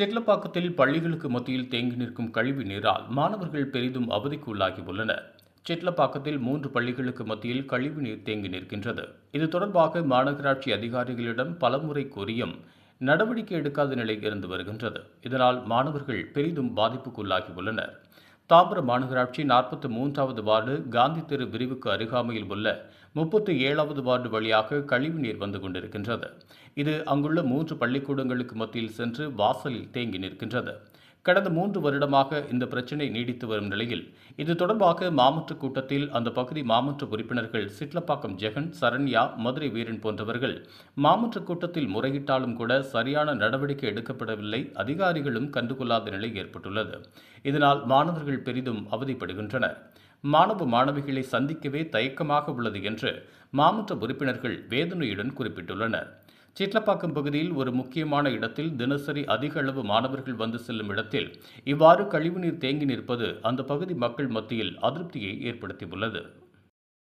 செட்லப்பாக்கத்தில் பள்ளிகளுக்கு மத்தியில் தேங்கி நிற்கும் கழிவு நீரால் மாணவர்கள் பெரிதும் அவதிக்கு உள்ளாகி உள்ளனர் மூன்று பள்ளிகளுக்கு மத்தியில் கழிவு நீர் தேங்கி நிற்கின்றது. இது தொடர்பாக மாநகராட்சி அதிகாரிகளிடம் பலமுறை கூறியும் நடவடிக்கை எடுக்காத நிலை இருந்து வருகின்றது. இதனால் மாணவர்கள் பெரிதும் பாதிப்புக்குள்ளாகியுள்ளனர். தாம்பரம் மாநகராட்சி நாற்பத்தி மூன்றாவது வார்டு காந்தி தெரு பிரிவுக்கு அருகாமையில் உள்ள முப்பத்தி ஏழாவது வார்டு வழியாக கழிவு நீர் வந்து கொண்டிருக்கின்றது. இது அங்குள்ள மூன்று பள்ளிக்கூடங்களுக்கு மத்தியில் சென்று வாசலில் தேங்கி நிற்கின்றது. கடந்த மூன்று வருடமாக இந்த பிரச்சினை நீடித்து வரும் நிலையில் இது தொடர்பாக மாமன்ற கூட்டத்தில் அந்த பகுதி மாமன்ற உறுப்பினர்கள் சிட்லப்பாக்கம் ஜெகன் சரண்யா மதுரை வீரன் போன்றவர்கள் மாமன்ற கூட்டத்தில் முறையிட்டாலும் கூட சரியான நடவடிக்கை எடுக்கப்படவில்லை அதிகாரிகளும் கண்டுகொள்ளாத நிலை ஏற்பட்டுள்ளது. இதனால் மாணவர்கள் பெரிதும் அவதிப்படுகின்றனர். மாணவ மாணவிகளை சந்திக்கவே தயக்கமாக உள்ளது என்று மாமன்ற உறுப்பினர்கள் வேதனையுடன் குறிப்பிட்டுள்ளனர். சிட்லப்பாக்கம் பகுதியில் ஒரு முக்கியமான இடத்தில் தினசரி அதிக அளவு மாணவர்கள் வந்து செல்லும் இடத்தில் இவ்வாறு கழிவுநீர் தேங்கி நிற்பது அந்த பகுதி மக்கள் மத்தியில் அதிருப்தியை ஏற்படுத்தியுள்ளது.